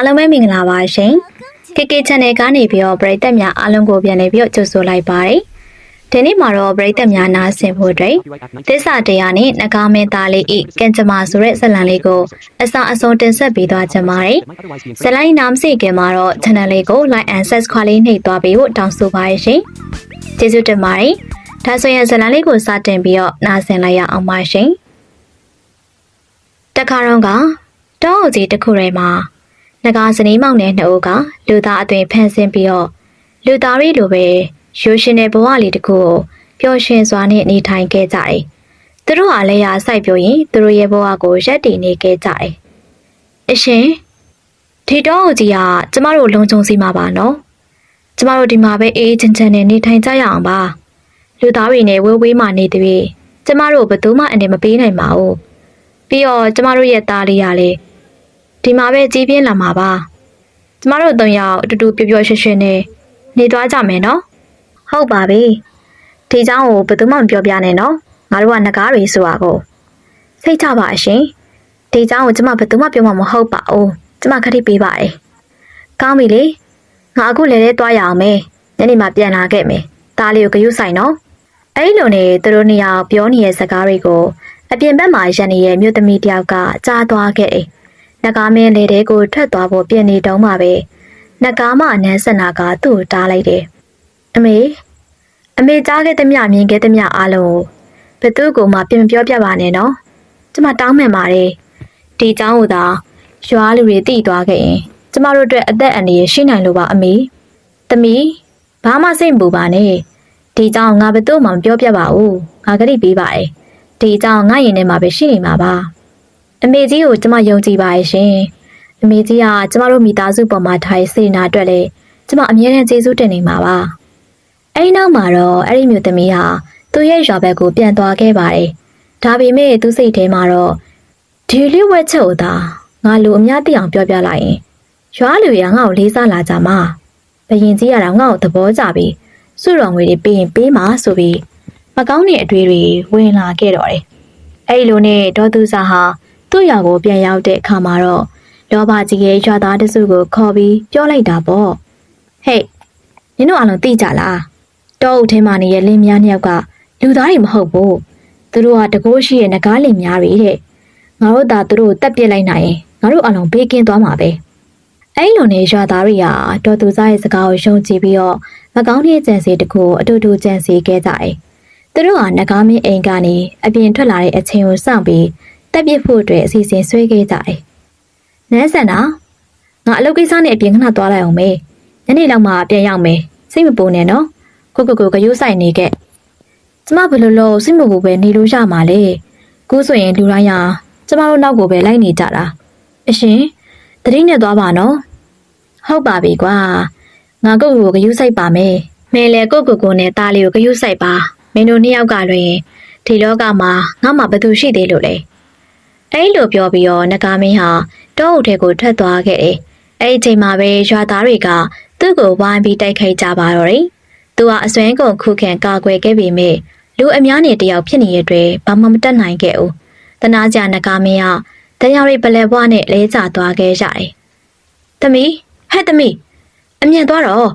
အားလုံးပဲမင်္ဂလာပါရှင်။ KK Channel ကနေပြီးတော့ပရိသတ်များအားလုံးကိုပြန်လည်ပြီးတော့ကြိုဆိုလိုက်ပါတယ်။ဒီနေ့မှာတော့ပရိသတ်များနားဆင်ဖို့အတွက်သစ္စာတရားနဲ့နဂါမင်းသားလေးဤကံကြမ္မာဆိုတဲ့ဇာတ်လမ်းလေးကိုအစာအဆုံးတင်ဆက်ပေးသွားကြပါမယ်။ဇာတ်လမ်းနားမစိခင်မှာတော့ channel လေးကို like and subscribe လေးနှိပ်သွားပေးဖို့တောင်းဆိုပါရရှင်။ကျေးဇူးတင်ပါတယ်။ဒါဆိုရင်ဇာတ်လမ်းလေးကိုစတင်ပြီးတော့နားဆင်လိုက်ရအောင်ပါရှင်။တခါတော့ကတောအုပ်ကြီးတစ်ခုထဲမှာ နဂါစနီးမောင်နဲ့နှစ်ဦးကလူသားအသွင်ဖန်ဆင်းပြီးတော့လူသားတွေလိုပဲရိုးရှင်တဲ့ဘဝလေးတစ်ခုကိုပျော်ရွှင်စွာနဲ့နေထိုင်ခဲ့ကြတယ်။သူတို့ဟာလည်းရာစိုက်ပြောရင်သူတို့ရဲ့ဘဝကိုရက်တည်နေခဲ့ကြတယ်။အရှင်ဒီတော့ဦးကြီးကကျမတို့လုံခြုံစီမှာပါနော်။ကျမတို့ဒီမှာပဲအေးချမ်းချမ်းနဲ့နေထိုင်ကြရအောင်ပါ။လူသားတွေနဲ့ဝေးဝေးမှနေသည်ကျမတို့ဘယ်သူမှအနေမပေးနိုင်ပါဘူး။ပြီးတော့ကျမတို့ရဲ့သားလေးရလည်း ဒီမှာပဲကြီးပြင်းလာမှာပါကျမတို့သုံးယောက်အတူတူပျော်ပျော်ရွှင်ရွှင်နဲ့နေသွားကြမယ်နော်ဟုတ်ပါပြီဒီเจ้าကိုဘယ်သူမှမပြောပြနဲ့နော်ငါတို့ကငကားတွေဆိုတာကိုစိတ်ချပါအရှင်ဒီเจ้าကိုကျမဘယ်သူမှပြောမှာမဟုတ်ပါဘူးကျမခတိပေးပါတယ်ကောင်းပြီလေငါအခုလည်းလဲသွားရအောင်မယ်ညနေမှပြန်လာခဲ့မယ်ตาလေးကိုဂရုစိုက်နော်အဲ့လိုနဲ့သူတို့နှစ်ယောက်ပြောနေတဲ့စကားတွေကိုအပြင်ဘက်မှာရန်နေတဲ့မြို့သမီးတယောက်ကကြားသွားခဲ့တယ် နဂါမင်းလေတဲကိုထွက်သွားဖို့ပြင်နေတုံးပါပဲနဂါမအနန်းစနာကသူ့ကိုတားလိုက်တယ်အမေအမေကြားခဲ့သည်မြမြင်ခဲ့သည်မြအားလုံးကိုဘယ်သူ့ကိုမှပြင်မပြောပြပါနဲ့နော်ကျမတောင်းမှန်ပါတယ်ဒီเจ้าကိုသာရွာလူတွေတိသွားခဲ့ရင်ကျမတို့အတွက်အသက်အန္တရာယ်ရှိနိုင်လို့ပါအမေသမီးဘာမှစိတ်မပူပါနဲ့ဒီเจ้าငါဘယ်သူ့မှမပြောပြပါဘူးငါကတိပေးပါတယ်ဒီเจ้าငါရင်ထဲမှာပဲရှိနေမှာပါ အမေကြီးကိုကျမယုံကြည်ပါရဲ့ရှင်။အမေကြီးကကျမတို့မိသားစုပေါ်မှာထားတဲ့စေနာအတွက်လည်းကျမအမြဲတမ်းကျေးဇူးတင်နေမှာပါ။အဲဒီနောက်မှာတော့အဲ့ဒီမျိုးသမီးဟာသူ့ရဲ့ရွာဘက်ကိုပြန်သွားခဲ့ပါတယ်။ဒါပေမဲ့သူ့စိတ်ထဲမှာတော့ဒီလေးဝက်ချက်ကိုသာငါလူအများသိအောင်ပြောပြလိုက်ရင်ရွာလူရငါ့ကိုလေးစားလာကြမှာ။ဘယင်ကြီးကတော့ငါ့ကိုသဘောကျပြီးစုတော်ငွေတွေပေးရင်ပေးမှာဆိုပြီးမကောင်းတဲ့အတွေ့တွေဝင်လာခဲ့တော့တယ်။အဲ့လိုနဲ့ဒေါ်သူစာဟာ သူ့ရွာကိုပြန်ရောက်တဲ့အခါမှာတော့လောဘကြီးရဲ့ရွာသားတစုကိုခေါ်ပြီးပြောလိုက်တာပေါ့ဟဲ့နင်တို့အလုံးသိကြလားတောအုပ်ထဲမှာနေတဲ့လင်းများနှစ်ယောက်ကလူသားတွေမဟုတ်ဘူးသူတို့ကတကိုးရှိရဲ့ငကားလင်များတွေတဲ့ငါတို့သာသူတို့ကိုတက်ပစ်လိုက်နိုင်ရင်ငါတို့အလုံးဘေးကင်းသွားမှာပဲအဲ့လိုနဲ့ရွာသားတွေကဒေါ်သူစားရဲ့စကားကိုယုံကြည်ပြီးတော့မကောင်းတဲ့ကြံစီတစ်ခုကိုအတူတူကြံစီခဲ့ကြတယ်သူတို့ကငကားမင်းအိမ်ကနေအပြင်ထွက်လာတဲ့အချိန်ကိုစောင့်ပြီး တက်ပြစ်ဖို့အတွက်အစီအစဉ်ဆွဲခဲ့ကြတယ်။နန်းဆန်နာငါအလုပ်ကိစ္စနဲ့အပြင်ခဏသွားလိုက်အောင်မေ။ညနေလောက်မှပြန်ရောက်မယ်။စိတ်မပူနဲ့နော်။ကိုကိုကိုကယူးဆိုင်နေခဲ့။ကျမဘယ်လိုလို့စိတ်မပူပဲနေလို့ရမှာလဲ။ခုဆိုရင်လူတိုင်းဟာကျမတို့နောက်ကိုပဲလိုက်နေကြတာ။အရှင်တတိနဲ့သွားပါနော်။ဟုတ်ပါပြီကွာ။ငါကိုကိုကိုကယူးဆိုင်ပါမယ်။မဲလေကိုကိုကိုနဲ့တားလေးကိုကယူးဆိုင်ပါ။မင်းတို့နှစ်ယောက်ကလွင်ဒီလောကမှာငါမှဘယ်သူရှိသေးလို့လဲ။ အဲ့လိုပြောပြီးတော့နဂါမင်းဟာတောအုပ်ထဲကိုထွက်သွားခဲ့တယ်။အဲ့ဒီအချိန်မှာပဲရွာသားတွေကသူ့ကိုဝိုင်းပြီးတိုက်ခိုက်ကြပါတော့တယ်။သူကအစွမ်းကုန်ခုခံကာကွယ်ခဲ့ပေမဲ့လူအများနဲ့တယောက်ဖြစ်နေတဲ့အတွက်ဘာမှမတတ်နိုင်ခဲ့ဘူး။တနာကြနဂါမင်းကတရားရိပ်ပလဲဘွားနဲ့လဲကျသွားခဲ့ကြတယ်။သမီးဟဲ့သမီးအမြန်သွားတော့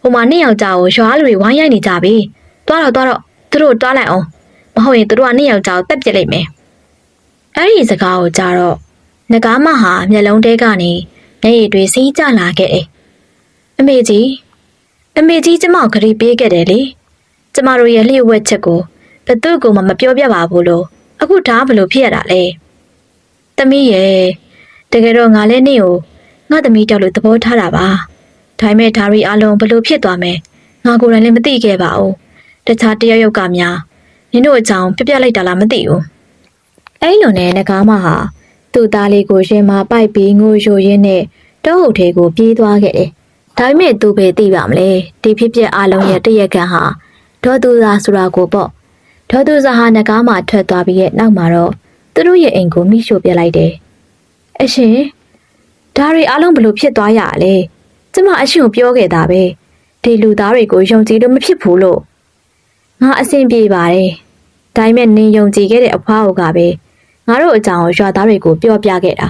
ဟိုမှာနှစ်ယောက်ကြာကိုရွာလူတွေဝိုင်းရိုက်နေကြပြီ။သွားတော့သွားတော့သူတို့တွားလိုက်အောင်မဟုတ်ရင်သူတို့ကနှစ်ယောက်ကြာကိုတက်ပြစ်လိုက်မယ် အဲ့ဒီစကားကိုကြားတော့ငကားမဟာမျက်လုံးထဲကနေမျက်ရည်တွေစီးကျလာခဲ့တယ်။အမေကြီးအမေကြီးကျမကိုခရီးပေးခဲ့တယ်လေ။ကျမတို့ရဲ့လျှို့ဝှက်ချက်ကိုဘသူ့ကိုမှမပြောပြပါဘူးလို့အခုဒါဘလို့ဖြစ်ရတာလဲ။သမီးရဲ့တကယ်တော့ငါလည်းနေ့ကိုငါသမီးတောက်လို့သဘောထားတာပါ။ဒါပေမဲ့ဒါရီအလုံးဘလို့ဖြစ်သွားမယ်။ငါကိုယ်တိုင်လည်းမသိခဲ့ပါဘူး။တခြားတယောက်ယောက်ကများနင်တို့အကြောင်းပြပြလိုက်တာလားမသိဘူး။ အဲ့လိုနဲ့ငကားမဟာသူ့သားလေးကိုရင်မာပိုက်ပြီးငိုယိုရင်းနဲ့တောအုပ်ထဲကိုပြေးသွားခဲ့တယ်။ဒါပေမဲ့သူပဲသိပါမလဲဒီဖြစ်ပျက်အလုံးရဲ့တရက်ကန်ဟာဒေါ်သူသာဆိုတာကိုပေါ့ဒေါ်သူသာဟာငကားမထွက်သွားပြီးရဲ့နောက်မှာတော့သူတို့ရဲ့အိမ်ကိုမိရှို့ပြလိုက်တယ်။အရှင်ဒါတွေအလုံးဘလို့ဖြစ်သွားရလဲ။ကျမအရှင်ကိုပြောခဲ့တာပဲဒီလူသားတွေကိုယုံကြည်လို့မဖြစ်ဘူးလို့ငါအဆင်ပြေပါတယ်။ဒါပေမဲ့နင်ယုံကြည်ခဲ့တဲ့အဖွားအိုကပဲ ငါတို့အကြောင်းကိုရွာသားတွေကိုပြောပြခဲ့တာ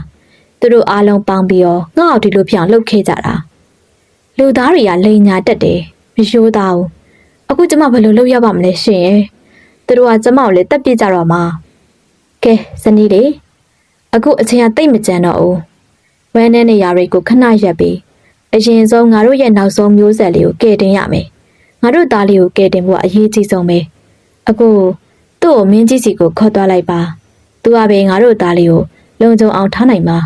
သူသူတို့အားလုံးပေါင်းပြီးတော့ငါ့အောင်ဒီလိုပြောင်းလှုပ်ခဲ့ကြတာလူသားတွေကလိန်ညာတက်တယ်မရိုးသားဘူးအခုကျမဘယ်လိုလုပ်ရပါမလဲရှင်ရဲ့သူတို့ကကျမကိုလည်းတက်ပြစ်ကြတော့မှာကဲဇနီးလေးအခုအချိန်ကတိတ်မကြမ်းတော့ဘူးဝမ်းနဲ့နေရာတွေကိုခဏရက်ပြီးအရင်ဆုံးငါတို့ရဲ့နောက်ဆုံးမျိုးဆက်လေးကိုကယ်တင်ရမယ်ငါတို့သားလေးကိုကယ်တင်ဖို့အရေးကြီးဆုံးပဲအခုသူ့ကိုမင်းကြီးစီကိုခေါ်သွားလိုက်ပါ သူကပဲငါတို့သားလေးကိုလုံခြုံအောင်ထားနိုင်ပါ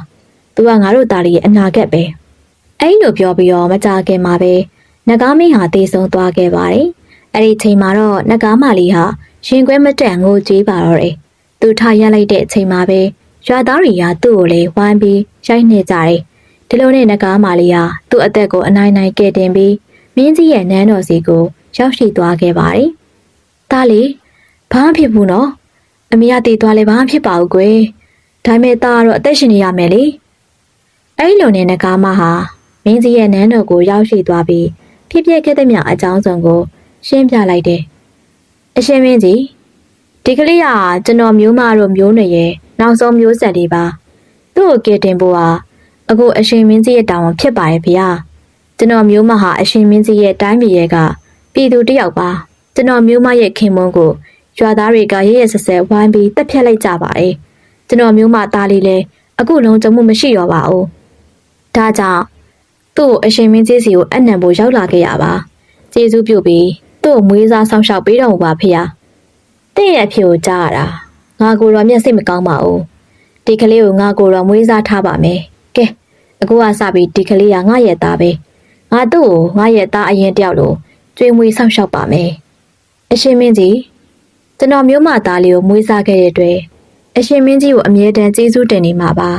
သူကငါတို့သားလေးရဲ့အနာဂတ်ပဲအဲ့လိုပြောပြီးတော့မကြခင်မှာပဲနဂါမင်းဟာတေဆုံးသွားခဲ့ပါတယ်အဲ့ဒီချိန်မှာတော့နဂါမလေးဟာရင်ခွဲမတက်ငိုကြွေးပါတော့တယ်သူထားရလိုက်တဲ့အချိန်မှာပဲရွာသားတွေကသူ့ကိုလေဝိုင်းပြီးရိုက်နေကြတယ်ဒီလိုနဲ့နဂါမလေးဟာသူ့အသက်ကိုအနိုင်နိုင်ကဲ့တင်ပြီးမင်းကြီးရဲ့နန်းတော်စီကိုရောက်ရှိသွားခဲ့ပါတယ်ဒါလေဘာမှဖြစ်ဘူးနော် အမေကတည်သွားလဲဘာမှဖြစ်ပါဘူးကွယ်ဒါပေမဲ့ตาကတော့အသက်ရှင်နေရမယ်လေအဲ့လိုနဲ့နဂါမဟာမင်းကြီးရဲ့နန်းတော်ကိုရောက်ရှိသွားပြီးဖြစ်ပျက်ခဲ့တဲ့မြအကြောင်းစုံကို ရှင်းပြလိုက်တယ်အရှင်မင်းကြီးဒီကလေးကကျွန်တော်မျိုးမတို့မျိုးနွယ်ရဲ့နောက်ဆုံးမျိုးဆက်လေးပါသူ့ကိုကယ်တင်ဖို့ဟာအခုအရှင်မင်းကြီးရဲ့တာဝန်ဖြစ်ပါရဲ့ဗျာကျွန်တော်မျိုးမဟာအရှင်မင်းကြီးရဲ့တိုင်းပြည်ရဲ့ကပြည်သူတစ်ယောက်ပါကျွန်တော်မျိုးမရဲ့ခင်မွန်းကို ရွာသားတွေကရရဆက်ဆက်ဝိုင်းပြီးတက်ဖြတ်လိုက်ကြပါတယ်ကျွန်တော်မျိုးမသားလေးလည်းအခုလုံးကြမှုမရှိတော့ပါဘူးဒါကြောင့်သူ့ကိုအရှင်မင်းကြီးစီကိုအနံဖို့ရောက်လာခဲ့ရပါကျေးဇူးပြုပြီးသူ့ကိုမွေးစားဆောင်ရှောက်ပေးတော်မူပါဖေဟာတင့်ရဲ့အဖြစ်ကိုကြားရတာငါကိုယ်တော်မျက်စိမကောင်းပါဘူးဒီကလေးကိုငါကိုယ်တော်မွေးစားထားပါမယ်ကဲအခုကစပြီးဒီကလေးကငါရဲ့သားပဲငါသူ့ကိုငါရဲ့သားအရင်တယောက်လိုကျွေးမွေးဆောင်ရှောက်ပါမယ်အရှင်မင်းကြီး ကျွန်တော်မျိုးမသားလေးကိုမွေးစားခဲ့တဲ့အတွက်အရှင်မင်းကြီးကိုအမြဲတမ်းကျေးဇူးတင်နေမှာပါ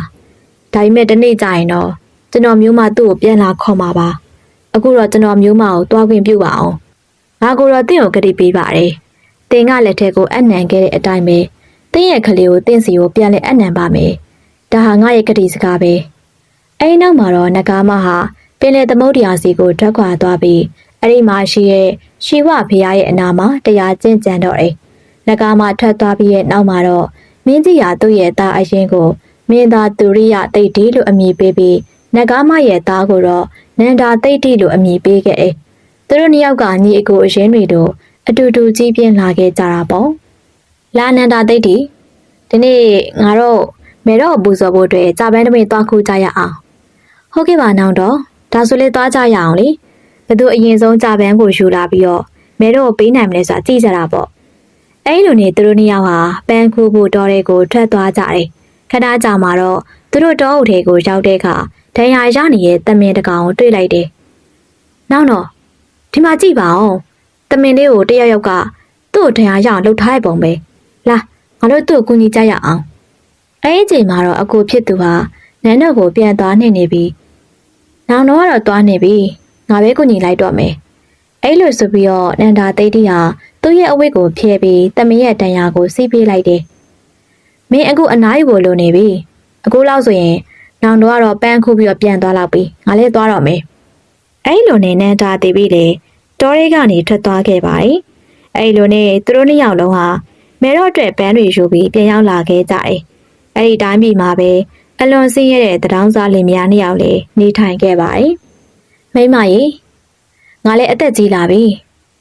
ဒါပေမဲ့တနေ့ကျရင်တော့ကျွန်တော်မျိုးမသူ့ကိုပြန်လာခေါ်မှာပါအခုတော့ကျွန်တော်မျိုးမကိုတွားခွင့်ပြုပါအောင်ငါကိုတော့တင့်ကိုကတိပေးပါတယ်တင်ကလက်ထက်ကိုအနံခဲ့တဲ့အတိုင်းပဲတင်းရဲ့ကလေးကိုတင့်စီကိုပြန်လဲအနံပါမယ်ဒါဟာငါရဲ့ကတိစကားပဲအဲဒီနောက်မှာတော့နဂါမဟာပင်လေသမုတ်တရားစီကိုဓာတ်ခွာသွားပြီးအဲ့ဒီမှာရှိရဲ့ရှီဝဖရားရဲ့အနာမှာတရားကျင့်ကြံတော့တယ် နဂါမထွက်သွားပြီးရဲ့နောက်မှာတော့မင်းကြီးရာသူ့ရဲ့သားအရင်ကိုမင်းသားသူရိယတိတ်ဒီလို့အမည်ပေးပြီးနဂါမရဲ့သားကိုတော့နန္ဒာတိတ်တိလို့အမည်ပေးခဲ့တယ်သူတို့နှစ်ယောက်ကညီအကိုအရင်တွေတို့အတူတူကြီးပြင်းလာခဲ့ကြတာပေါ့လာနန္ဒာတိတ်ဒီဒီနေ့ငါတို့မေတော့ပူဇော်ဖို့အတွက်ကြာပန်းတမိန်သွားခုကြရအောင်ဟုတ်ကဲ့ပါနောင်တော့ဒါဆိုလေသွားကြရအောင်လေဘယ်သူအရင်ဆုံးကြာပန်းကိုယူလာပြီးတော့မေတော့ကိုပေးနိုင်မလဲဆိုတာကြည့်ကြတာပေါ့ အဲ့လိုနေသူတို့နှစ်ယောက်ဟာပန်းခုဖို့တော်တဲ့ကိုထွက်သွားကြတယ်ခဏကြာမှတော့သူတို့တောအုပ်ထဲကိုရောက်တဲ့အခါဒဏ်ရာရနေတဲ့တမင်တကောင်ကိုတွေ့လိုက်တယ်နောက်တော့ဒီမှာကြည့်ပါဦးတမင်လေးကိုတယောက်ယောက်ကသူ့ကိုဒဏ်ရာရအောင်လှုပ်ထားတဲ့ပုံပဲလာငါတို့သူ့ကိုကူညီကြရအောင်အဲ့ဒီချိန်မှာတော့အကိုဖြစ်သူဟာနန်းတော်ကိုပြန်သွားနေနေပြီနောင်တော့ကတော့သွားနေပြီငါပဲကူညီလိုက်တော့မယ်အဲ့လိုဆိုပြီးတော့နန္ဒာသိတိဟာ သူ့ရဲ့အဝတ်ကိုဖျဲပြီးတမင်ရဲ့တန်ရာကိုစီးပေးလိုက်တယ်မင်းအခုအနားယူဖို့လိုနေပြီအခုလောက်ဆိုရင်နောင်တော့ကတော့ပန်းခုပြီးတော့ပြန်သွားလောက်ပြီငါလည်းသွားတော့မယ်အဲ့လိုနဲ့နန္ဒာသိပြီလေတောရဲကနေထွက်သွားခဲ့ပါတယ်အဲ့လိုနဲ့သူတို့နှစ်ယောက်လုံးဟာမဲတော့အတွက်ပန်းတွေယူပြီးပြန်ရောက်လာခဲ့ကြတယ်အဲ့ဒီတိုင်းပြည်မှာပဲအလွန်ဆင်းရဲတဲ့တထောင်းစားလင်မယားနှစ်ယောက်လည်းနေထိုင်ခဲ့ပါတယ်မိမကြီးငါလည်းအသက်ကြီးလာပြီ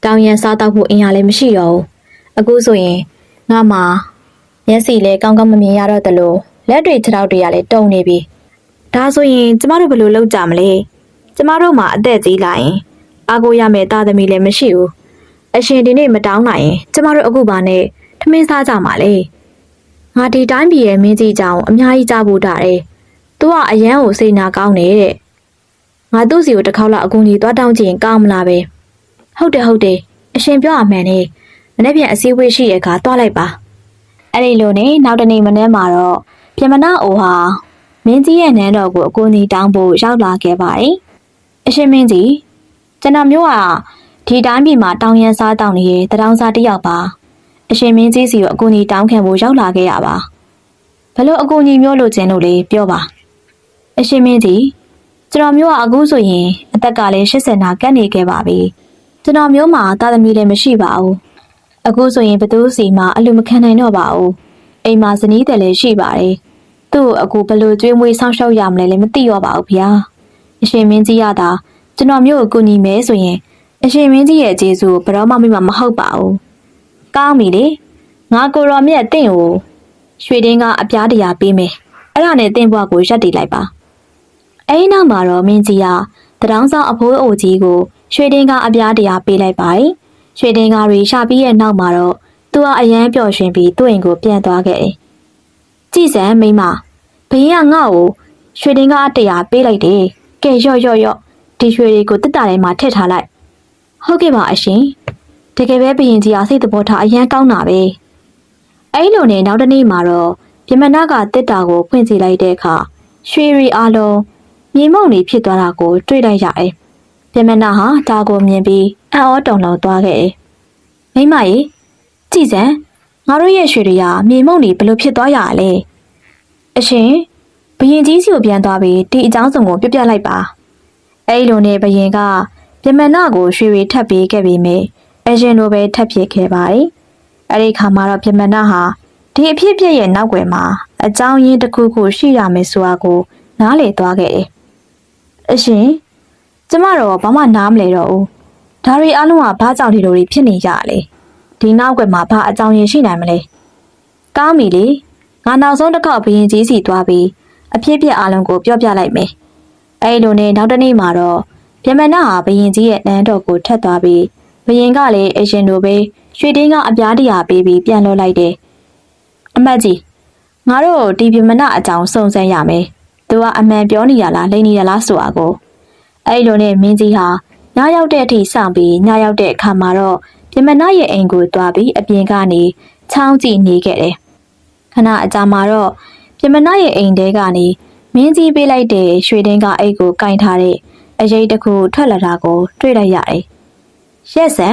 တောင်ရန်စားတော့ဖို့အင်အားလည်းမရှိတော့ဘူးအခုဆိုရင်ငါမှာမျက်စိလည်းကောင်းကောင်းမမြင်ရတော့တလို့လက်တွေခြေထောက်တွေကလည်းတုံနေပြီဒါဆိုရင်ကျမတို့ဘယ်လိုလုပ်ကြမလဲကျမတို့မှာအသက်ကြီးလာရင်အာကိုရမယ်တာသမီလည်းမရှိဘူးအရှင်ဒီနေ့မတောင်းနိုင်ရင်ကျမတို့အခုပါနဲ့ထမင်းစားကြမှာလေငါဒီတိုင်းပြည်ရဲ့မင်းကြီးကြောင်အများကြီးကြားဖို့တာတယ်သူကအရန်ကိုစိတ်နာကောင်းနေတဲ့ငါသူ့စီကိုတစ်ခေါက်လောက်အကူကြီးသွားတောင်းကြည့်ရင်ကောင်းမလားပဲ ဟုတ်တယ်ဟုတ်တယ်အရှင်ပြောရမှန်နေမနေ့ပြန်အစည်းအဝေးရှိရခါသွားလိုက်ပါအဲ့ဒီလိုနဲ့နောက်တနေ့မနေ့မှာတော့ပြမနာအိုဟာမင်းကြီးရဲ့နန်းတော်ကိုအကူကြီးတောင်းဖို့ရောက်လာခဲ့ပါတယ်အရှင်မင်းကြီးကျွန်တော်မျိုးကဒီတိုင်းပြည်မှာတောင်ရန်စားတောင်းနေတဲ့တထောင်စားတစ်ယောက်ပါအရှင်မင်းကြီးစီကိုအကူကြီးတောင်းခံဖို့ရောက်လာခဲ့ရပါဘလို့အကူကြီးမျိုးလို့ခြင်းလို့လေပြောပါအရှင်မင်းကြီးကျွန်တော်မျိုးကအခုဆိုရင်အသက်ကလည်း80နာကပ်နေခဲ့ပါပြီ ကျွန်တော်မျိုးမှာတာသမီလည်းမရှိပါဘူးအခုဆိုရင်ဘသူစီမှာအလူမခံနိုင်တော့ပါဘူးအိမ်မှာဇနီးတယ်လည်းရှိပါတယ်သူ့ကိုအခုဘယ်လိုကြွေးမွေးဆောင်းရှောက်ရမလဲလည်းမသိရောပါဘူးဗျာအရှင်မင်းကြီးရတာကျွန်တော်မျိုးကိုကူညီမယ်ဆိုရင်အရှင်မင်းကြီးရဲ့ကျေးဇူးကိုဘယ်တော့မှမိမှာမဟုတ်ပါဘူးကောင်းပြီလေငါကိုရောမြတ်တင့်ကိုရွှေတင်းကအပြားတရာပေးမယ်အဲ့ဒါနဲ့တင့်ဘွားကိုရက်တည်လိုက်ပါအဲ့ဒီနောက်မှာတော့မင်းကြီးကတရောင်းဆောင်အဖိုးအိုကြီးကို ရွှေတင်းကအပြားတရာပေးလိုက်ပါတယ်ရွှေတင်းကားတွေရှာပြီးရဲ့နောက်မှာတော့သူကအရန်ပျော်ရွှင်ပြီးသူ့အိမ်ကိုပြန်သွားခဲ့တယ်ကြည်စံမိမဘရင်ကငါ့ကိုရွှေတင်းကားတရာပေးလိုက်တယ်ကဲရော့ရော့ရော့ဒီရွှေတွေကိုတက်တာထဲမှာထည့်ထားလိုက်ဟုတ်ကဲ့ပါအရှင်တကယ်ပဲဘရင်ကြီးအစိတ်သဘောထားအရန်ကောင်းတာပဲအဲ့လိုနဲ့နောက်တစ်နေ့မှာတော့ပြမနာကတက်တာကိုဖွင့်ကြည့်လိုက်တဲ့အခါရွှေရီအလုံးမြေမုံတွေဖြစ်သွားတာကိုတွေ့လိုက်ရတယ် ပြမနာဟာဒါကိုမြင်ပြီးအံ့ဩတုန်လှုံသွားခဲ့တယ်မိမကြီးကြည်စံငါတို့ရဲ့ရွှေတွေကမြေမုံတွေဘယ်လိုဖြစ်သွားရလဲအရှင်ဘရင်ကြီးစီကိုပြန်သွားပြီးဒီအကြောင်းစုံကိုပြပြလိုက်ပါအဲ့လိုနဲ့ဘရင်ကပြမနာကိုရွှေရီထပ်ပေးခဲ့ပြီးမြဲအရှင်တို့ပဲထပ်ဖြစ်ခဲ့ပါတယ်အဲ့ဒီခါမှာတော့ပြမနာဟာဒီအဖြစ်အပျက်ရဲ့နောက်ွယ်မှာအကြောင်းရင်းတစ်ခုခုရှိရမယ်ဆိုတာကိုနားလည်သွားခဲ့တယ်အရှင် ကျမတော့ဘာမှနားမလဲတော့ဘူးဒါတွေအလုံးကဘာကြောင့်ဒီလိုတွေဖြစ်နေကြလဲဒီနောက်ွယ်မှာဘာအကြောင်းရင်းရှိနိုင်မလဲကောင်းပြီလေငါနောက်ဆုံးတစ်ခေါက်ဘရင်ကြီးစီသွားပြီးအဖြစ်အပျက်အလုံးကိုပြောပြလိုက်မယ်အဲ့လိုနဲ့နောက်တစ်နေ့မှာတော့ပြမနာဟာဘရင်ကြီးရဲ့နန်းတော်ကိုထက်သွားပြီးဘရင်ကလည်းအရှင်တို့ပဲရွှေတင်းကအပြားတရာပေးပြီးပြန်လွှတ်လိုက်တယ်အမတ်ကြီးငါတို့ဒီပြမနာအကြောင်းစုံစမ်းရမယ်သူကအမှန်ပြောနေရလားလိမ့်နေရလားဆိုတာကို အဲ့လိုနဲ့မင်းကြီးဟာညရောက်တဲ့အထိစောင့်ပြီးညရောက်တဲ့အခါမှာတော့ပြမနာရဲ့အိမ်ကိုတွားပြီးအပြင်ကနေချောင်းကြည့်နေခဲ့တယ်။ခဏအကြာမှာတော့ပြမနာရဲ့အိမ်ထဲကနေမင်းကြီးပေးလိုက်တဲ့ရွှေတင်းကအိတ်ကိုကင်ထားတဲ့အရေးတစ်ခုထွက်လာတာကို တွေ့လိုက်ရတယ်။ရက်စံ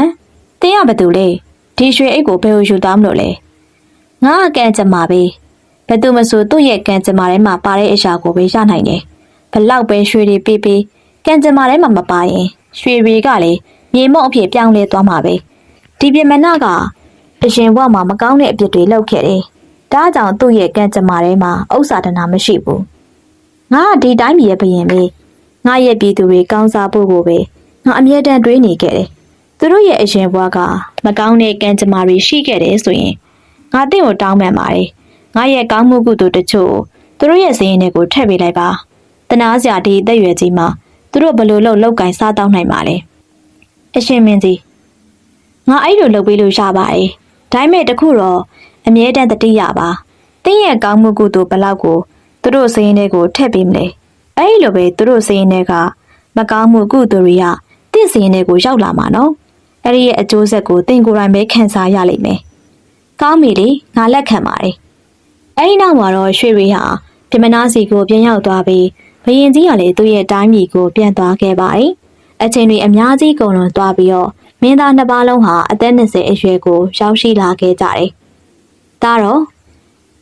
တင်းရဘသူလဲဒီရွှေအိတ်ကိုဘယ်လိုယူသွားမလို့လဲ။ငါကကန်ကြမှာပဲဘယ်သူမဆိုသူ့ရဲ့ကန်ကြမှာထဲမှာပါတဲ့အရာကိုပဲရနိုင်တယ်။ဘလောက်ပဲရွှေတွေပေးပေး ကံကြမ္မာထဲမှာမပါရင်ရွှေတွေကလည်းမြေမုံအဖြစ်ပြောင်းလဲသွားမှာပဲဒီပြမနာကအရင်ဘဝမှာမကောင်းတဲ့အပြစ်တွေလုပ်ခဲ့တယ်ဒါကြောင့်သူ့ရဲ့ကံကြမ္မာထဲမှာဥစ္စာဒနာမရှိဘူးငါကဒီတိုင်းပြည်ရဲ့ဘရင်ပဲငါရဲ့ပြည်သူတွေကောင်းစားဖို့ကိုပဲငါအမြဲတမ်းတွေးနေခဲ့တယ်သူတို့ရဲ့အရင်ဘဝကမကောင်းတဲ့ကံကြမ္မာတွေရှိခဲ့တယ်ဆိုရင်ငါတင့်ကိုတောင်းပန်ပါတယ်ငါရဲ့ကောင်းမှုကုသိုလ်တချို့သူတို့ရဲ့စည်ရင်တွေကိုထည့်ပေးလိုက်ပါတနာစရာဒီအသက်အရွယ်ကြီးမှာ သူတို့ဘယ်လိုလုပ်လောက်ကင်စားတောင်းနိုင်မှာလဲအရှင်မင်းကြီးငါအဲ့လိုလုပ်ပေးလို့ရပါတယ်ဒါပေမဲ့တခုတော့အမြဲတမ်းတတိယပါတင်းရဲ့ကောင်းမှုကုသိုလ်ဘလောက်ကိုသူတို့စိရင်တွေကိုထည့်ပေးမလဲအဲ့လိုပဲသူတို့စိရင်တွေကမကောင်းမှုကုသိုလ်တွေကတင့်စိရင်တွေကိုရောက်လာမှာနော်အဲ့ဒီရဲ့အကျိုးဆက်ကိုတင်ကိုယ်တိုင်ပဲခံစားရလိမ့်မယ်ကောင်းပြီလေငါလက်ခံပါတယ်အဲ့ဒီနောက်မှာတော့ရွှေရီဟာပြမနာစီကိုပြန်ရောက်သွားပြီး ဘရင်ကြီးကလည်းသူ့ရဲ့တိုင်းပြည်ကိုပြန်သွားခဲ့ပါတယ်။အချိန်တွေအများကြီးကုန်လွန်သွားပြီးတော့မင်းသားနှစ်ပါးလုံးဟာအသက်20အရွယ်ကိုရောက်ရှိလာခဲ့ကြတယ်။ဒါတော့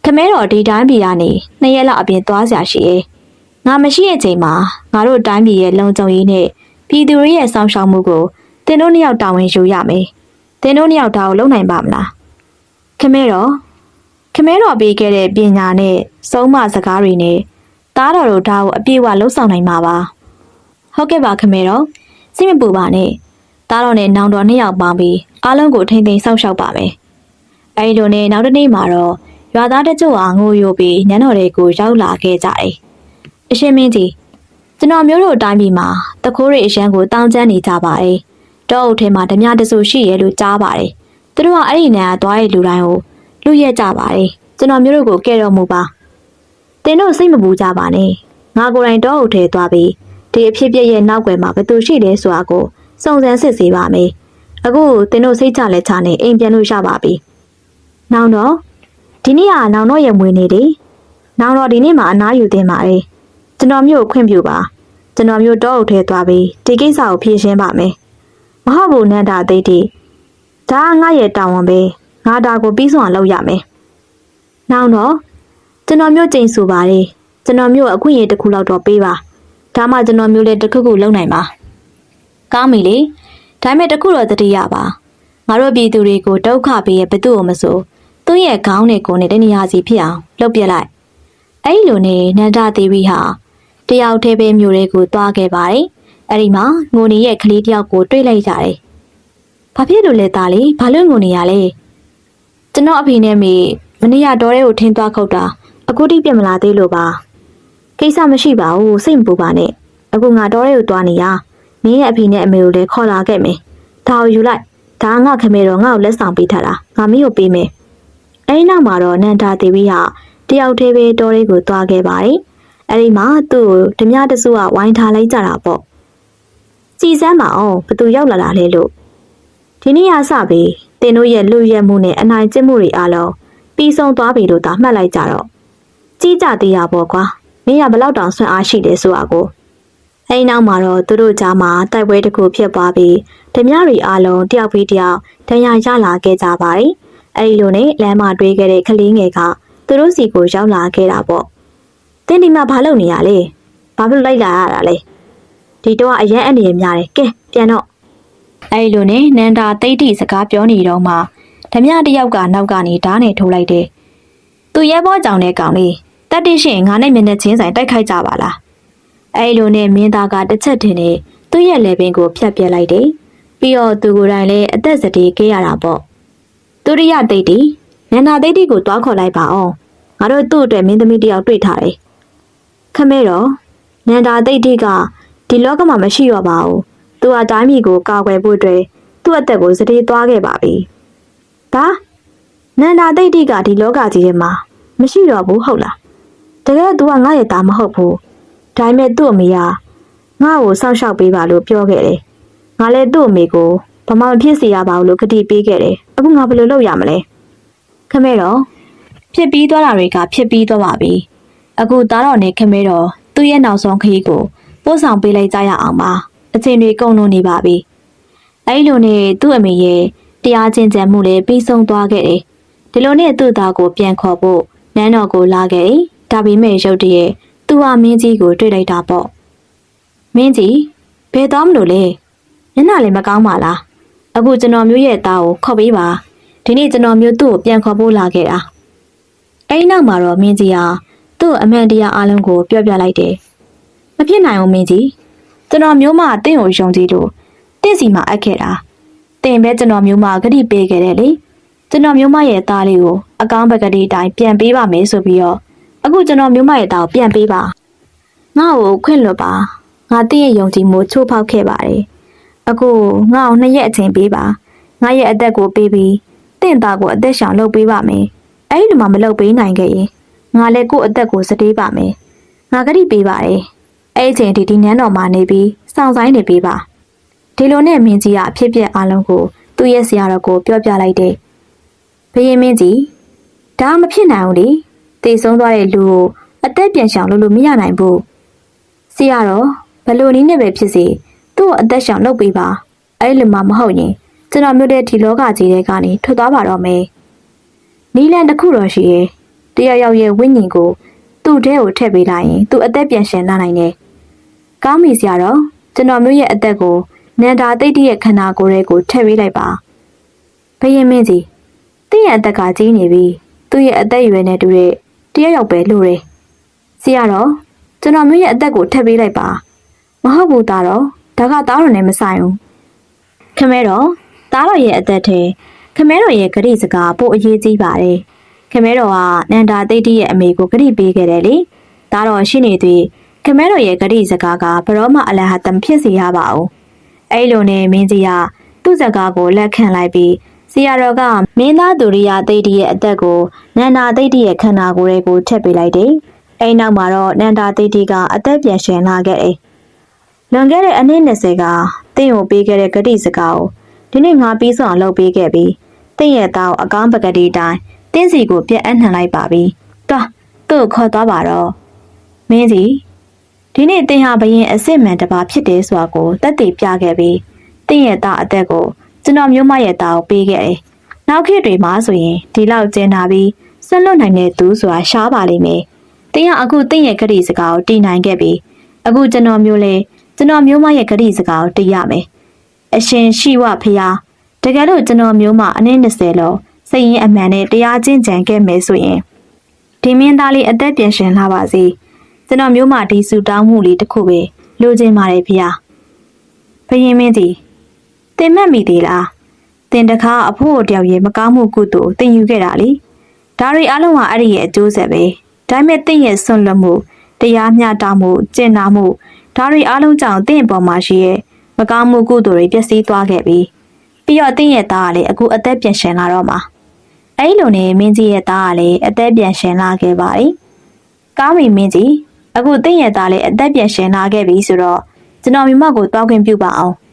ခမဲတော်ဒီတိုင်းပြည်ကနေနှစ်ရက်လောက်အပြင်သွားစရာရှိရဲ့။ငါမရှိတဲ့ချိန်မှာငါတို့တိုင်းပြည်ရဲ့လုံခြုံရေးနဲ့ပြည်သူတွေရဲ့စောင့်ရှောက်မှုကိုတင်တို့နှစ်ယောက်တာဝန်ယူရမယ်။တင်တို့နှစ်ယောက်ဒါကိုလုပ်နိုင်ပါမလား။ခမဲတော်ခမဲတော်ပေးခဲ့တဲ့ပညာနဲ့စုံမစကားတွေနဲ့ သားတော်တို့ဒါကိုအပြည့်အဝလှုပ်ဆောင်နိုင်မှာပါဟုတ်ကဲ့ပါခမဲတော်စိတ်မပူပါနဲ့သားတော်နဲ့နောင်တော်နှစ်ယောက်ပေါင်းပြီးအားလုံးကိုထိမ့်သိမ်းစောင့်ရှောက်ပါမယ်အဲဒီလိုနဲ့နောက်တစ်နေ့မှာတော့ရွာသားတချို့ဟာငိုယိုပြီးညနေတွေကိုရောက်လာခဲ့ကြတယ်အရှင်မင်းကြီးကျွန်တော်မျိုးတို့အတိုင်းပြည်မှာတခိုးတွေအရန်ကိုတောင်းကျမ်းနေကြပါတယ်တောအုပ်ထဲမှာဓမြတဆူရှိရဲလို့ကြားပါတယ်သူတို့ကအဲ့ဒီနေရာသွားရဲ့လူတိုင်းကိုလူရက်ကြပါတယ်ကျွန်တော်မျိုးတို့ကိုကဲတော်မူပါ တင်တို့စိတ်မပူကြပါနဲ့ငါကိုယ်တိုင်တောအုပ်ထဲသွားပြီးဒီအဖြစ်ပြည့်ရဲ့နောက်ွယ်မှာဘသူရှိလဲဆိုတာကိုစုံစမ်းစစ်ဆေးပါမယ်အခုတင်တို့စိတ်ချလက်ချနဲ့အိမ်ပြန်လို့ရပါပြီနောင်တော့ဒီနေ့ကနောင်တော့ရဲ့မွေးနေ့လေနောင်တော့ဒီနေ့မှာအနားယူသင့်ပါတယ်ကျွန်တော်မျိုးခွင့်ပြုပါကျွန်တော်မျိုးတောအုပ်ထဲသွားပြီးဒီကိစ္စကိုဖြေရှင်းပါမယ်မဟုတ်ဘူးနန္ဒာသိတိဒါကငါရဲ့တာဝန်ပဲငါဒါကိုပြီးဆုံးအောင်လုပ်ရမယ်နောင်တော့ ကျွန်တော်မျိုးကြိမ်ဆိုပါတယ်ကျွန်တော်မျိုးအခွင့်အရေးတစ်ခုလောက်တော့ပေးပါဒါမှကျွန်တော်မျိုးလည်းတစ်ခုခုလုပ်နိုင်ပါကောင်းပြီလေဒါပေမဲ့တစ်ခုတော့တတိယပါငါတို့ပြည်သူတွေကိုဒုက္ခပေးရဲ့ဘသူ့ကိုမဆိုသူ့ရဲ့ခေါင်းနဲ့ကိုယ်နဲ့တနေရာစီဖြစ်အောင်လုပ်ပြလိုက်အဲ့လိုနဲ့နန္ဒဒေဝီဟာတယောက်တည်းပဲမြို့တွေကိုသွားခဲ့ပါတယ်အဲ့ဒီမှာငိုနေရဲ့ကလေးတယောက်ကိုတွေ့လိုက်ကြတယ်ဘာဖြစ်လို့လဲသားလေးဘာလို့ငိုနေရလဲကျွန်တော်အဖေနဲ့မေမနေ့ကတော့တဲ့ကိုထင်းသွားခုတ်တာ အခုတိပြစ်မလာသေးလို့ပါကိစ္စမရှိပါဘူးစိတ်မပူပါနဲ့အခုငါတော့တဲ့ကိုသွားနေရမင်းရဲ့အဖေနဲ့အမေကိုလည်းခေါ်လာခဲ့မယ်ဒါကိုယူလိုက်ဒါကငါခမေတော့ငါ့ကိုလက်ဆောင်ပေးထားတာငါမင်းကိုပေးမယ်အဲဒီနောက်မှာတော့နန္ဒာဒေဝီဟာတယောက်တည်းပဲတော်လေးကိုသွားခဲ့ပါတယ်အဲ့ဒီမှာသူ့ကိုဓမြတစုကဝိုင်းထားလိုက်ကြတာပေါ့စီစမ်းပါအောင်ဘသူရောက်လာတာလဲလို့ဒီနေ့ကစပြီးတင်တို့ရဲ့လူရက်မှုနဲ့အနိုင်ကျင့်မှုတွေအားလုံးပြီးဆုံးသွားပြီလို့သာမှတ်လိုက်ကြတော့ ကြီးကြသေးရပေါ့ကွာမင်းကဘလောက်တောင်ဆွမ်းအားရှိတယ်ဆိုတာကိုအဲဒီနောက်မှာတော့သူတို့ကြားမှာတိုက်ပွဲတစ်ခုဖြစ်သွားပြီးဓမြတွေအားလုံးတယောက်ပြီးတယောက်ဒဏ်ရာရလာခဲ့ကြပါတယ်အဲဒီလိုနဲ့လမ်းမှာတွေးခဲ့တဲ့ကလေးငယ်ကသူတို့စီကိုရောက်လာခဲ့တာပေါ့တင်းဒီမှာဘာလုပ်နေရလဲဘာဖြစ်လို့လိုက်လာရတာလဲဒီတော့အရင်အနေနဲ့များတယ်ကဲပြန်တော့အဲဒီလိုနဲ့နန္ဒာတိတ်တိစကားပြောနေတော့မှဓမြတယောက်ကနောက်ကနေဓားနဲ့ထိုးလိုက်တယ်သူရဲဘောကြောင်တဲ့ကောင်လေး တက်တိရှင်ငါနဲ့မျက်နှာချင်းဆိုင်တိုက်ခိုက်ကြပါလားအဲဒီလိုနဲ့မင်းသားကတစ်ချက်တင်နေသူ့ရဲ့လေပင်ကိုဖြတ်ပြက်လိုက်တယ်ပြီးတော့သူကိုယ်တိုင်လည်းအသက်စတေးကေးရတာပေါ့သူရိယတိတ်တိနန္ဒာတိတ်တိကိုတွားခေါ်လိုက်ပါအောင်ငါတို့သူ့အတွက်မင်းသမီးတယောက်တွေ့ထားတယ်ခမဲတော့နန္ဒာတိတ်တိကဒီလောကမှာမရှိတော့ပါဘူးသူကတိုင်းပြည်ကိုကာကွယ်ဖို့အတွက်သူ့အသက်ကိုစတေးသွားခဲ့ပါပြီဒါနန္ဒာတိတ်တိကဒီလောကကြီးထဲမှာမရှိတော့ဘူးဟုတ်လား တကယ်တော့ तू ကငါ့ရဲ့သားမဟုတ်ဘူးဒါပေမဲ့သူ့အမေကငါ့ကိုစောင့်ရှောက်ပေးပါလို့ပြောခဲ့တယ်ငါလည်းသူ့အမေကိုဘာမှမဖြစ်စေရပါဘူးလို့ကတိပေးခဲ့တယ်အခုငါဘယ်လိုလုပ်ရမလဲခမဲတော့ဖြစ်ပြီးသွားတာတွေကဖြစ်ပြီးသွားပါပြီအခုသားတော်နဲ့ခမဲတော့သူ့ရဲ့နောက်ဆုံးခရီးကိုပို့ဆောင်ပေးလိုက်ကြရအောင်ပါအချိန်တွေကုန်လို့နေပါပြီအဲ့လိုနဲ့သူ့အမေရဲ့တရားကျင့်ကြံမှုလည်းပြီးဆုံးသွားခဲ့တယ်ဒီလိုနဲ့သူ့သားကိုပြန်ခေါ်ဖို့နန်းတော်ကိုလာခဲ့တယ် ဒါပေမဲ့ရုတ်တရက်သူဟာမင်းကြီးကိုတွေ့လိုက်တာပေါ့မင်းကြီးဘယ်သွားမလို့လဲမျက်နှာလည်းမကောင်းပါလားအခုကျွန်တော်မျိုးရဲ့သားကိုခေါ်ပေးပါဒီနေ့ကျွန်တော်မျိုးသူ့ကိုပြန်ခေါ်ဖို့လာခဲ့တာအဲဒီနောက်မှာတော့မင်းကြီးဟာသူ့အမှန်တရားအလုံးကိုပြောပြလိုက်တယ်မဖြစ်နိုင်ဘူးမင်းကြီးကျွန်တော်မျိုးမတင့်ကိုယုံကြည်လို့တင့်စီမှာအပ်ခဲ့တာတင်ပဲကျွန်တော်မျိုးမဂတိပေးခဲ့တယ်လေကျွန်တော်မျိုးမရဲ့သားလေးကိုအကောင်းပကတိအတိုင်းပြန်ပေးပါမယ်ဆိုပြီးတော့ အခုကျွန်တော်မျိုးမရဲ့သားကိုပြန်ပေးပါငါ့ကိုခွင့်လွတ်ပါငါတင့်ရဲ့ယုံကြည်မှုချိုးဖောက်ခဲ့ပါတယ်အခုငါ့ကိုနှစ်ရက်အချိန်ပေးပါငါရဲ့အသက်ကိုပေးပြီးတင့်သားကိုအသက်ရှောင်လုပ်ပေးပါမယ်အဲ့ဒီမှာမလုပ်ပေးနိုင်ခဲ့ရင်ငါလည်းကို့အသက်ကိုစတေးပါမယ်ငါကတိပေးပါတယ်အဲ့ဒီချိန်ဒီဒီနန်းတော်မှာနေပြီးစောင့်ဆိုင်နေပေးပါဒီလိုနဲ့မင်းကြီးကအဖြစ်ပြက်အလုံးကိုသူ့ရဲ့ဆရာတော်ကိုပြောပြလိုက်တယ်ဘုရင်မင်းကြီးဒါမဖြစ်နိုင်ဘူးလေ တည်ဆုံးသွားတဲ့လူကိုအသက်ပြန်ရှောင်လို့လို့မရနိုင်ဘူးဆရာတော်ဘလို့နည်းနဲ့ပဲဖြစ်စေသူ့ကိုအသက်ရှောင်လုပ်ပေးပါအဲ့လိုမှမဟုတ်ရင်ကျွန်တော်မြို့တဲ့ဒီလောကကြီးထဲကနေထွက်သွားပါတော့မယ်နီလန်တစ်ခုတော့ရှိရဲ့တယောက်ယောက်ရဲ့ဝိညာဉ်ကိုသူ့ထဲကိုထည့်ပေးလိုက်ရင်သူ့အသက်ပြန်ရှင်လာနိုင်တယ်ကောင်းပြီဆရာတော်ကျွန်တော်မျိုးရဲ့အသက်ကိုနန္ဒာတိတ်တရဲ့ခန္ဓာကိုယ်ရဲ့ကိုထည့်ပေးလိုက်ပါဘယင်မင်းကြီးတင့်ရဲ့အသက်ကကြီးနေပြီသူ့ရဲ့အသက်အရွယ်နဲ့တူတဲ့ တယောက်ယောက်ပဲလို့တယ်ဆရာတော်ကျွန်တော်မျိုးရဲ့အသက်ကိုထည့်ပေးလိုက်ပါမဟုတ်ဘူးသားတော်ဒါကသားတော်နဲ့မဆိုင်ဘူးခမဲတော်သားတော်ရဲ့အသက်ထဲခမဲတော်ရဲ့ဂရိစကားပို့အရေးကြီးပါတယ်ခမဲတော်ကနန္ဒာတိတ်တရဲ့အမေကိုဂရိပေးခဲ့တယ်လေသားတော်ရှိနေသည်ခမဲတော်ရဲ့ဂရိစကားကဘရောမအလဟတမ်ဖြစ်စေရပါဘူးအဲ့လိုနဲ့မင်းကြီးကသူ့စကားကိုလက်ခံလိုက်ပြီးဆ ရာတော်ကမင်းသားသူရိယသိတ္တိရဲ့အသက်ကိုနန္ဒာသိတ္တိရဲ့ခန္ဓာကိုယ်ကိုထည့်ပေးလိုက်တယ်။အဲ့နောက်မှာတော့နန္ဒာသိတ္တိကအသက်ပြန်ရှင်လာခဲ့တယ်။လွန်ခဲ့တဲ့အနည်း20ကတင့်ကိုပေးခဲ့တဲ့ဂတိစကားကိုဒီနေ့ငါပြီးဆုံးအောင်လုပ်ပေးခဲ့ပြီးတင့်ရဲ့သားကိုအကောင်းပကတိတိုင်းတင်းစီကိုပြက်အနှံလိုက်ပါပြီ။တွားသူ့ကိုခေါ်သွားပါတော့။မင်းစီဒီနေ့တင်ဟာဘရင်အစ်စ်မှန်တစ်ပါးဖြစ်တယ်ဆိုတာကိုတက်တည်ပြခဲ့ပြီးတင့်ရဲ့သားအသက်ကို ကျွန်တော်မျိုးမရဲ့သားကိုပေးခဲ့တယ်။နောက်ခေတ်တွေမှာဆိုရင်ဒီလောက်ကျင်းလာပြီးဆက်လွတ်နိုင်တဲ့သူဆိုတာရှားပါလိမ့်မယ်။တင်ဟာအခုတင့်ရဲ့ဂတိစကားကိုတည်နိုင်ခဲ့ပြီးအခုကျွန်တော်မျိုးလဲကျွန်တော်မျိုးမရဲ့ဂတိစကားကိုတည်ရမယ်။အရှင်ရှိဝဖျားတကယ်လို့ကျွန်တော်မျိုးမအနည်း20လောစိတ်ရင်းအမှန်နဲ့တရားကျင့်ကြံခဲ့မယ်ဆိုရင်ဒီဒီမင်းသားလေးအသက်ပြန်ရှင်လာပါစေကျွန်တော်မျိုးမဒီဆူတောင်းမှုလေးတစ်ခုပဲလိုချင်ပါတယ်ဖေဟာဘယင်းမင်းကြီး တင်မက်မိသေးလားတင်တခါအဖို့တယောက်ရဲ့မကောင်းမှုကုသိုလ်တင်ယူခဲ့တာလေဒါတွေအလုံးကအဲ့ဒီရဲ့အကျိုးဆက်ပဲဒါပေမဲ့တင့်ရဲ့ဆွန့်လွတ်မှုတရားမျှတမှုကျင့်နာမှုဒါတွေအလုံးကြောင့်တင့်အပေါ်မှာရှိရဲ့မကောင်းမှုကုသိုလ်တွေပျက်စီးသွားခဲ့ပြီပြီးတော့တင့်ရဲ့သားကလည်းအခုအသက်ပြန်ရှင်လာတော့မှာအဲ့လိုနဲ့မင်းကြီးရဲ့သားကလည်းအသက်ပြန်ရှင်လာခဲ့ပါတယ်။ကောင်းပြီမင်းကြီးအခုတင့်ရဲ့သားလည်းအသက်ပြန်ရှင်လာခဲ့ပြီဆိုတော့ကျွန်တော်မိမကိုတောက်ခွင့်ပြုပါအောင်။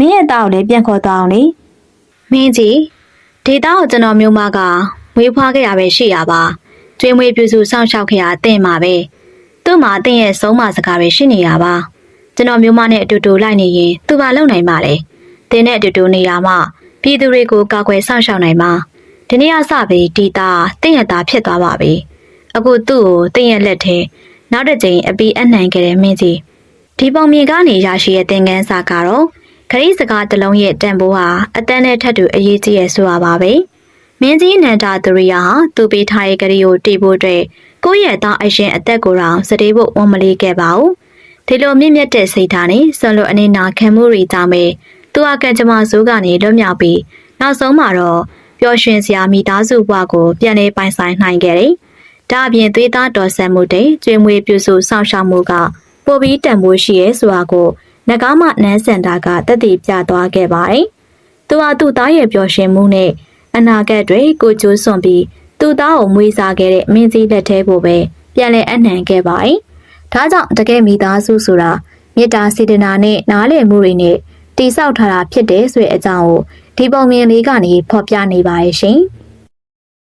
မင်းရဲ့သားကိုလည်းပြန်ခေါ်သွားအောင်လေမင်းကြီးဒေတာကိုကျွန်တော်မျိုးမကမွေးဖွားခဲ့ရပဲရှိရပါကျွေးမွေးပြုစုစောင့်ရှောက်ခဲ့ရအသင့်ပါပဲသူ့မှာအသင့်ရဲ့ဆုံးမစကားပဲရှိနေရပါကျွန်တော်မျိုးမနဲ့အတူတူလိုက်နေရင်သူပါလုံနိုင်ပါလေတင်းနဲ့အတူတူနေရမှပြည်သူတွေကိုကာကွယ်စောင့်ရှောက်နိုင်မှာဒီနေ့အစပဲဒေတာတင့်ရတာဖြစ်သွားပါပြီအခုသူ့ကိုတင့်ရလက်ထဲနောက်တစ်ကြိမ်အပီးအနှံခဲ့တဲ့မင်းကြီးဒီပုံမြင်ကနေရရှိတဲ့သင်ခန်းစာကတော့ ခရီးစကားတစ်လုံးရဲ့တန်ဖိုးဟာအတန်းနဲ့ထပ်တူအရေးကြီးရဆိုရပါပဲ။မင်းကြီးနန္ဒာသူရိယာဟာသူပေးထားတဲ့ကလေးကိုတီးဖို့အတွက်ကိုယ့်ရဲ့သားအရှင်အသက်ကိုယ်တော်စတေးဖို့ဝန်မလေးခဲ့ပါဘူး။ဒီလိုမြင့်မြတ်တဲ့စိတ်ဓာတ်နဲ့ဆွန်လိုအနေနာခံမှုတွေကြောင့်ပဲသူအကန့်ကြမ္မာဇိုးကနေလွတ်မြောက်ပြီးနောက်ဆုံးမှာတော့ပျော်ရွှင်စရာမိသားစုဘဝကိုပြန်လည်ပိုင်ဆိုင်နိုင်ခဲ့တယ်။ဒါအပြင်သွေးသားတော်ဆက်မှုတွေကျွေးမွေးပြုစုစောင့်ရှောက်မှုကပိုပြီးတန်ဖိုးရှိရဲဆိုတာကို နဂါမနန်းစင်တာကတက်တည်ပြသွားခဲ့ပါတယ်။သူဟာသူ့သားရဲ့ပျော်ရွှင်မှုနဲ့အနာဂတ်တွေကိုကြိုးစွန့်ပြီးသူ့သားကိုမွေးစားခဲ့တဲ့မင်းကြီးလက်ထဲကိုပဲပြန်လည်အနှံခဲ့ပါတယ်။ဒါကြောင့်တကယ်မိသားစုဆိုတာမေတ္တာစေတနာနဲ့နားလည်မှုတွေနဲ့တိဆောက်ထားတာဖြစ်တယ်ဆိုတဲ့အကြောင်းကိုဒီပုံမြင်လေးကနေဖော်ပြနေပါရဲ့ရှင်။